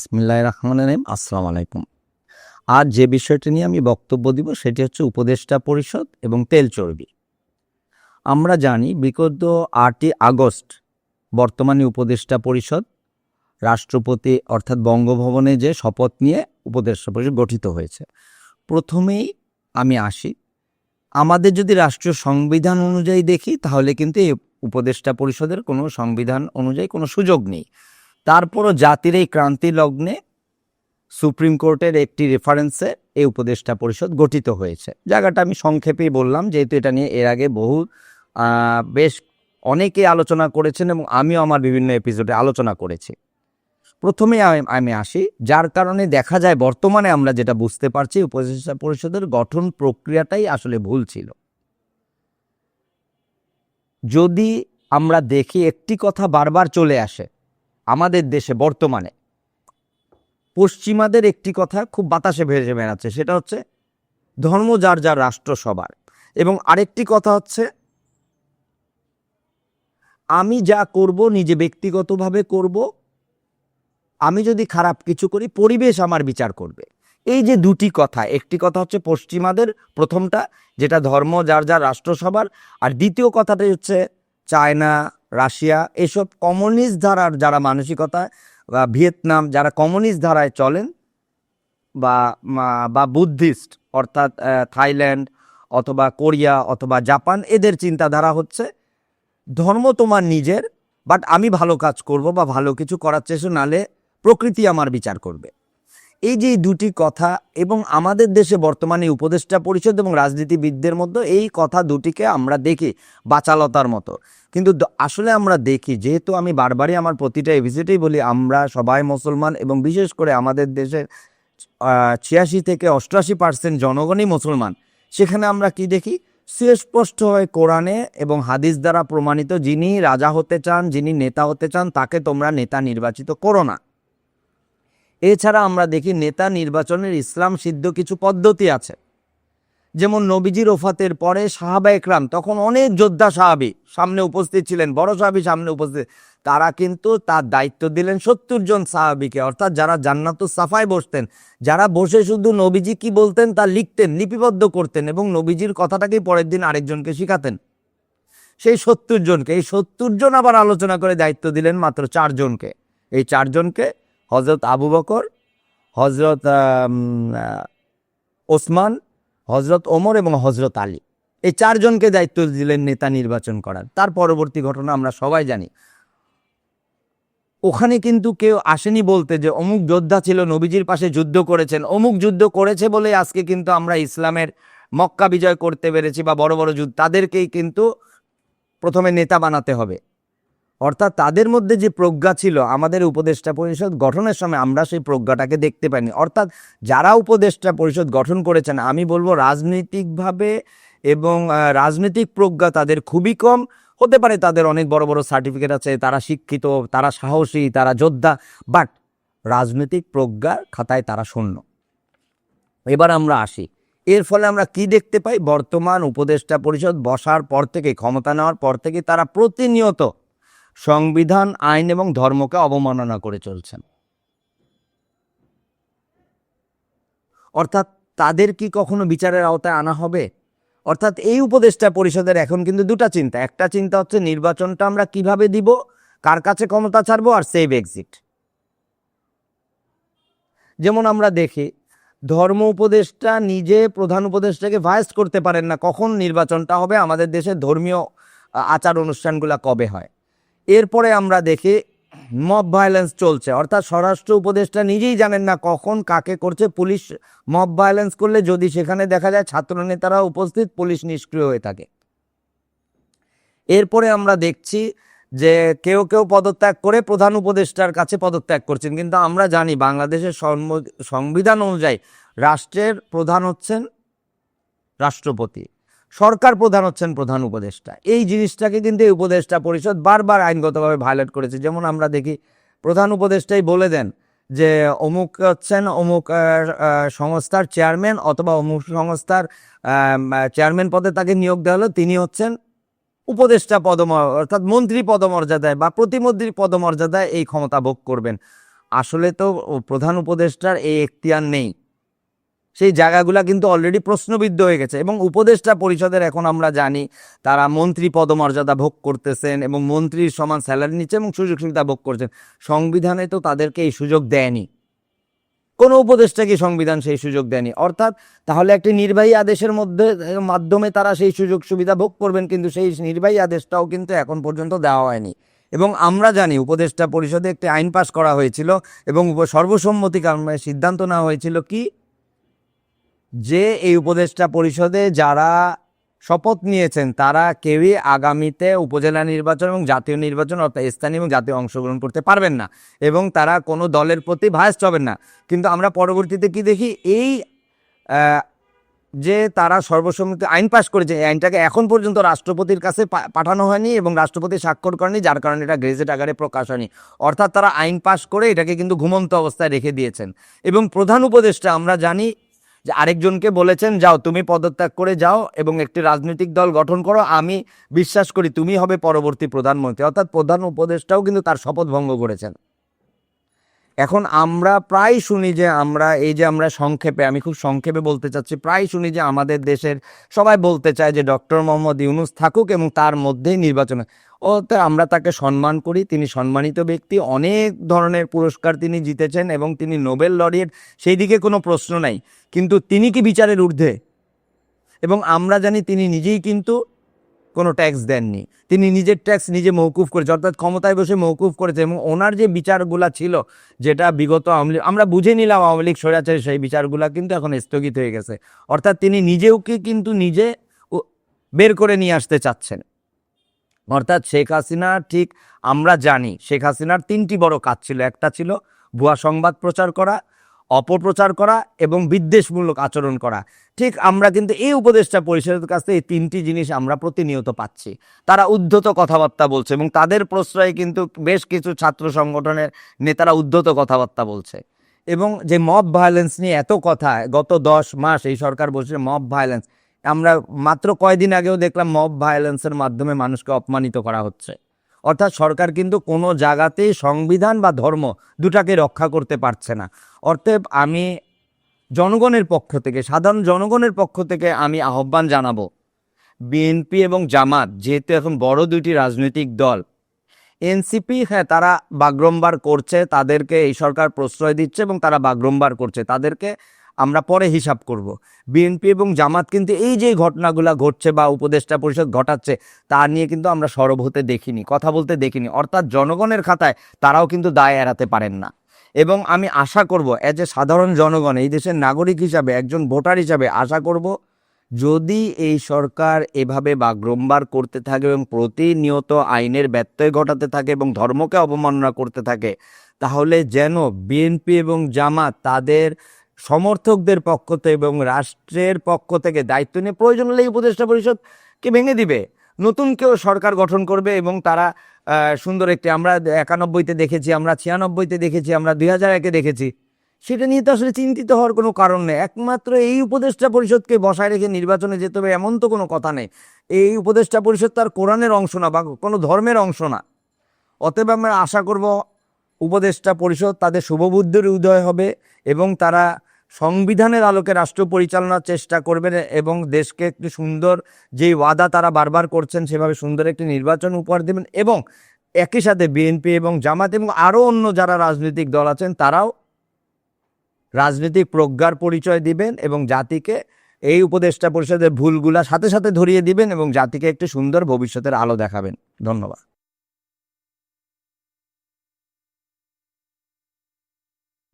বিসমিল্লাহ রহমান রহিম। আসসালামু আলাইকুম। আজ যে বিষয়টি নিয়ে আমি বক্তব্য দিব সেটি হচ্ছে উপদেষ্টা পরিষদ এবং তেল চর্বি। আমরা জানি বিগত আটই আগস্ট বর্তমানে উপদেষ্টা পরিষদ, রাষ্ট্রপতি অর্থাৎ বঙ্গভবনে যে শপথ নিয়ে উপদেষ্টা পরিষদ গঠিত হয়েছে। প্রথমেই আমি আসি। আমাদের যদি রাষ্ট্রীয় সংবিধান অনুযায়ী দেখি, তাহলে কিন্তু এই উপদেষ্টা পরিষদের কোনো সংবিধান অনুযায়ী কোনো সুযোগ নেই। তারপরও জাতির এই ক্রান্তি লগ্নে সুপ্রিম কোর্টের একটি রেফারেন্সে এই উপদেষ্টা পরিষদ গঠিত হয়েছে। জায়গাটা আমি সংক্ষেপেই বললাম, যেহেতু এটা নিয়ে এর আগে বহু বেশ অনেকে আলোচনা করেছেন এবং আমিও আমার বিভিন্ন এপিসোডে আলোচনা করেছি। প্রথমে আমি আসি, যার কারণে দেখা যায় বর্তমানে আমরা যেটা বুঝতে পারছি, উপদেষ্টা পরিষদের গঠন প্রক্রিয়াটাই আসলে ভুল ছিল। যদি আমরা দেখি একটি কথা বারবার চলে আসে আমাদের দেশে বর্তমানে। পশ্চিমাদের একটি কথা খুব বাতাসে ভেসে বেড়াচ্ছে, সেটা হচ্ছে ধর্ম যার যার রাষ্ট্র সবার। এবং আরেকটি কথা হচ্ছে, আমি যা করব নিজে ব্যক্তিগতভাবে করব, আমি যদি খারাপ কিছু করি, পরিবেশ আমার বিচার করবে। এই যে দুটি কথা, একটি কথা হচ্ছে পশ্চিমাদের প্রথমটা, যেটা ধর্ম যার যার রাষ্ট্র সবার, আর দ্বিতীয় কথাটা হচ্ছে চায়না রাশিয়া, এসব কমিউনিস্ট ধারার যারা মানসিকতা, বা ভিয়েতনাম, যারা কমিউনিস্ট ধারায় চলেন, বা বা বুদ্ধিস্ট, অর্থাৎ থাইল্যান্ড, অথবা কোরিয়া, অথবা জাপান, এদের চিন্তাধারা হচ্ছে, ধর্ম তোমার নিজের, বাট আমি ভালো কাজ করব বা ভালো কিছু করার চেষ্টা, নালে প্রকৃতি আমার বিচার করবে। এই যে দুটি কথা এবং আমাদের দেশে বর্তমানে উপদেষ্টা পরিষদ এবং রাজনীতিবিদদের মধ্যে এই কথা দুটিকে আমরা দেখি বাচালতার মতো। কিন্তু আসলে আমরা দেখি, যেহেতু আমি বারবারই আমার প্রতিটা এভিজিটেই বলি, আমরা সবাই মুসলমান এবং বিশেষ করে আমাদের দেশের ছিয়াশি থেকে অষ্টআশি পার্সেন্ট জনগণই মুসলমান। সেখানে আমরা কি দেখি? সুস্পষ্ট হয় কোরআনে এবং হাদিস দ্বারা প্রমাণিত যিনি রাজা হতে চান, যিনি নেতা হতে চান, তাকে তোমরা নেতা নির্বাচিত করো না। এছাড়া আমরা দেখি নেতা নির্বাচনের ইসলাম সিদ্ধ কিছু পদ্ধতি আছে। যেমন নবীজির ওফাতের পরে সাহাবা একরাম, তখন অনেক যোদ্ধা সাহাবি সামনে উপস্থিত ছিলেন, বড় সাহাবি সামনে উপস্থিত। তারা কিন্তু তার দায়িত্ব দিলেন সত্তর জন সাহাবিকে, অর্থাৎ যারা জান্নাতুল সাফায় বসতেন, যারা বসে শুধু নবীজি কি বলতেন তা লিখতেন, লিপিবদ্ধ করতেন এবং নবীজির কথাটাকেই পরের দিন আরেকজনকে শিখাতেন। সেই সত্তর জনকে, এই সত্তর জন আবার আলোচনা করে দায়িত্ব দিলেন মাত্র চারজনকে এই চারজনকে হজরত আবু বকর হজরত ওসমান হজরত ওমর এবং হজরত আলী। এই চারজনকে দায়িত্ব দিলেন নেতা নির্বাচন করার। তার পরবর্তী ঘটনা আমরা সবাই জানি। ওখানে কিন্তু কেউ আসেনি বলতে যে অমুক যোদ্ধা ছিল, নবীজির পাশে যুদ্ধ করেছেন। অমুক যুদ্ধ করেছে বলে আজকে কিন্তু আমরা ইসলামের মক্কা বিজয় করতে পেরেছি বা বড় বড় যুদ্ধ, তাদেরকেই কিন্তু প্রথমে নেতা বানাতে হবে। অর্থাৎ তাদের মধ্যে যে প্রজ্ঞা ছিল, আমাদের উপদেষ্টা পরিষদ গঠনের সময় আমরা সেই প্রজ্ঞাটাকে দেখতে পাইনি। অর্থাৎ যারা উপদেষ্টা পরিষদ গঠন করেছেন, আমি বলব রাজনৈতিকভাবে এবং রাজনৈতিক প্রজ্ঞা তাদের খুবই কম। হতে পারে তাদের অনেক বড় বড় সার্টিফিকেট আছে, তারা শিক্ষিত, তারা সাহসী, তারা যোদ্ধা বাট রাজনৈতিক প্রজ্ঞার খাতায় তারা শূন্য। এবার আমরা আসি। এর ফলে আমরা কি দেখতে পাই? বর্তমান উপদেষ্টা পরিষদ বসার পর থেকে, ক্ষমতা নেওয়ার পর থেকে তারা প্রতিনিয়ত সংবিধান, আইন এবং ধর্মকে অবমাননা করে চলছেন। অর্থাৎ তাদের কি কখনো বিচারের আওতায় আনা হবে? অর্থাৎ এই উপদেষ্টা পরিষদের এখন কিন্তু দুটা চিন্তা। একটা চিন্তা হচ্ছে নির্বাচনটা আমরা কীভাবে দিব, কার কাছে ক্ষমতা ছাড়বো আর সেভ এক্সিট। যেমন আমরা দেখি, ধর্ম উপদেষ্টা নিজে প্রধান উপদেষ্টাকে ভায়েস করতে পারেন না। কখন নির্বাচনটা হবে? আমাদের দেশের ধর্মীয় আচার অনুষ্ঠানগুলো কবে হয়? এরপরে আমরা দেখি মব ভায়োলেন্স চলছে। অর্থাৎ স্বরাষ্ট্র উপদেষ্টা নিজেই জানেন না কখন কাকে করছে। পুলিশ মব ভায়োলেন্স করলে যদি সেখানে দেখা যায় ছাত্র নেতারা উপস্থিত, পুলিশ নিষ্ক্রিয় হয়ে থাকে। এরপরে আমরা দেখছি যে কেউ কেউ পদত্যাগ করে প্রধান উপদেষ্টার কাছে পদত্যাগ করছেন। কিন্তু আমরা জানি বাংলাদেশের সংবিধান অনুযায়ী রাষ্ট্রের প্রধান হচ্ছেন রাষ্ট্রপতি। সরকার প্রধান হচ্ছেন প্রধান উপদেষ্টা। এই জিনিসটাকে কিন্তু এই উপদেষ্টা পরিষদ বারবার আইনগতভাবে ভায়োলেট করেছে। যেমন আমরা দেখি, প্রধান উপদেষ্টাই বলে দেন যে অমুক হচ্ছেন অমুক সংস্থার চেয়ারম্যান অথবা অমুক সংস্থার চেয়ারম্যান পদে তাকে নিয়োগ দেওয়া হলো। তিনি হচ্ছেন উপদেষ্টা পদম, অর্থাৎ মন্ত্রী পদমর্যাদায় বা প্রতিমন্ত্রী পদমর্যাদায় এই ক্ষমতা ভোগ করবেন। আসলে তো প্রধান উপদেষ্টার এই এখতিয়ার নেই। সেই জায়গাগুলা কিন্তু অলরেডি প্রশ্নবিদ্ধ হয়ে গেছে এবং উপদেষ্টা পরিষদের এখন আমরা জানি তারা মন্ত্রী পদমর্যাদা ভোগ করতেছেন এবং মন্ত্রীর সমান স্যালারি নিচ্ছে এবং সুযোগ সুবিধা ভোগ করছেন। সংবিধানে তো তাদেরকে এই সুযোগ দেয়নি। কোনো উপদেষ্টাকে সংবিধান সেই সুযোগ দেয়নি? অর্থাৎ তাহলে একটি নির্বাহী আদেশের মধ্যে, মাধ্যমে তারা সেই সুযোগ সুবিধা ভোগ করবেন কিন্তু সেই নির্বাহী আদেশটাও কিন্তু এখন পর্যন্ত দেওয়া হয়নি। এবং আমরা জানি উপদেষ্টা পরিষদে একটি আইন পাশ করা হয়েছিল এবং উপ- সর্বসম্মতিক্রমে সিদ্ধান্ত নেওয়া হয়েছিল কি? যে এই উপদেষ্টা পরিষদে যারা শপথ নিয়েছেন, তারা কেউই আগামীতে উপজেলা নির্বাচন এবং জাতীয় নির্বাচন, অর্থাৎ স্থানীয় এবং জাতীয় অংশগ্রহণ করতে পারবেন না এবং তারা কোনো দলের প্রতি ভায়াস্ট হবেন না। কিন্তু আমরা পরবর্তীতে কি দেখি? এই যে তারা সর্বসম্মতি আইন পাশ করেছে, এই আইনটাকে এখন পর্যন্ত রাষ্ট্রপতির কাছে পাঠানো হয়নি এবং রাষ্ট্রপতি স্বাক্ষর করেনি, যার কারণে এটা গ্রেজেট আকারে প্রকাশ হয়নি। অর্থাৎ তারা আইন পাশ করে এটাকে কিন্তু ঘুমন্ত অবস্থায় রেখে দিয়েছেন। এবং প্রধান উপদেষ্টা, আমরা জানি যে আরেকজনকে বলেছেন, যাও, তুমি পদত্যাগ করে যাও এবং একটি রাজনৈতিক দল গঠন করো। আমি বিশ্বাস করি তুমি হবে পরবর্তী প্রধানমন্ত্রী। অর্থাৎ প্রধান উপদেষ্টাও কিন্তু তার শপথ ভঙ্গ করেছেন। এখন আমরা প্রায় শুনি যে আমরা, এই যে আমরা সংক্ষেপে, আমি খুব সংক্ষেপে বলতে চাচ্ছি, প্রায় শুনি যে আমাদের দেশের সবাই বলতে চায় যে ডক্টর মোহাম্মদ ইউনুস থাকুক এবং তার মধ্যেই নির্বাচন। ওতে আমরা তাকে সম্মান করি। তিনি সম্মানিত ব্যক্তি। অনেক ধরনের পুরস্কার তিনি জিতেছেন এবং তিনি নোবেল লরিয়েট। সেই দিকে কোনো প্রশ্ন নাই। কিন্তু তিনি কি বিচারের ঊর্ধ্বে? এবং আমরা জানি তিনি নিজেই কিন্তু কোনো ট্যাক্স দেননি। তিনি নিজের ট্যাক্স নিজে মৌকুফ করেছে। অর্থাৎ ক্ষমতায় বসে মৌকুফ করেছে এবং ওনার যে বিচারগুলা ছিল, যেটা বিগত আওয়ামী লীগ আমরা বুঝে নিলাম আওয়ামী লীগ স্বৈরাচারী সেই বিচারগুলা কিন্তু এখন স্থগিত হয়ে গেছে। অর্থাৎ তিনি নিজেওকে কিন্তু নিজে বের করে নিয়ে আসতে চাচ্ছেন। অর্থাৎ শেখ হাসিনা, ঠিক আমরা জানি শেখ হাসিনার তিনটি বড় কাজ ছিল। একটা ছিল ভুয়া সংবাদ প্রচার করা, অপপ্রচার করা এবং বিদ্বেষমূলক আচরণ করা। ঠিক আমরা কিন্তু এই উপদেষ্টা পরিষদের কাছ এই তিনটি জিনিস আমরা প্রতিনিয়ত পাচ্ছি। তারা উদ্ধত কথাবার্তা বলছে এবং তাদের প্রশ্রয়ে কিন্তু বেশ কিছু ছাত্র সংগঠনের নেতারা উদ্ধত কথাবার্তা বলছে। এবং যে মব ভায়োলেন্স নিয়ে এত কথা, গত দশ মাস এই সরকার বলছে মব ভায়োলেন্স আমরা মাত্র কয়দিন আগেও দেখলাম মব ভায়োলেন্সের মাধ্যমে মানুষকে অপমানিত করা হচ্ছে। অর্থাৎ সরকার কিন্তু কোনো জায়গাতেই সংবিধান বা ধর্ম দুটাকে রক্ষা করতে পারছে না। অর্থাৎ আমি জনগণের পক্ষ থেকে, সাধারণ জনগণের পক্ষ থেকে আমি আহ্বান জানাব, বিএনপি এবং জামাত, যেহেতু এখন বড় দুইটি রাজনৈতিক দল, এনসিপি হ্যাঁ তারা বাগরম্বার করছে, তাদেরকে এই সরকার প্রশ্রয় দিচ্ছে এবং তারা বাগরম্বার করছে। তাদেরকে আমরা পরে হিসাব করব। বিএনপি এবং জামাত কিন্তু এই যে ঘটনাগুলো ঘটছে বা উপদেষ্টা পরিষদ ঘটাচ্ছে, তা নিয়ে কিন্তু আমরা সরব হতে দেখিনি, কথা বলতে দেখিনি। অর্থাৎ জনগণের খাতায় তারাও কিন্তু দায় এড়াতে পারেন না। এবং আমি আশা করব এজ এ সাধারণ জনগণ, এই দেশের নাগরিক হিসাবে, একজন ভোটার হিসাবে আশা করব, যদি এই সরকার এভাবে বাগ্রম্বার করতে থাকে এবং প্রতিনিয়ত আইনের ব্যত্যয় ঘটাতে থাকে এবং ধর্মকে অবমাননা করতে থাকে, তাহলে যেন বিএনপি এবং জামাত তাদের সমর্থকদের পক্ষ থেকে এবং রাষ্ট্রের পক্ষ থেকে দায়িত্ব নিয়ে প্রয়োজন হলে এই উপদেষ্টা পরিষদকে ভেঙে দিবে? নতুন কেউ সরকার গঠন করবে এবং তারা সুন্দর একটি, আমরা একানব্বইতে দেখেছি, আমরা ছিয়ানব্বইতে দেখেছি, আমরা দুই হাজার একে দেখেছি। সেটা নিয়ে তো আসলে চিন্তিত হওয়ার কোনো কারণ নেই। একমাত্র এই উপদেষ্টা পরিষদকে বসায় রেখে নির্বাচনে যেতে হবে এমন তো কোনো কথা নেই। এই উপদেষ্টা পরিষদ তার কোরআনের অংশ না, বা কোনো ধর্মের অংশ না। অতএব আমরা আশা করব উপদেষ্টা পরিষদ তাদের শুভবুদ্ধির উদয় হবে এবং তারা সংবিধানের আলোকে রাষ্ট্র পরিচালনার চেষ্টা করবেন এবং দেশকে একটি সুন্দর যেই ওয়াদা তারা বারবার করছেন, সেভাবে সুন্দর একটি নির্বাচন উপহার দেবেন এবং একই সাথে বিএনপি এবং জামাত এবং আরও অন্য যারা রাজনৈতিক দল আছেন, তারাও রাজনৈতিক প্রজ্ঞার পরিচয় দিবেন এবং জাতিকে এই উপদেষ্টা পরিষদের ভুলগুলা সাথে সাথে ধরিয়ে দিবেন এবং জাতিকে একটি সুন্দর ভবিষ্যতের আলো দেখাবেন। ধন্যবাদ।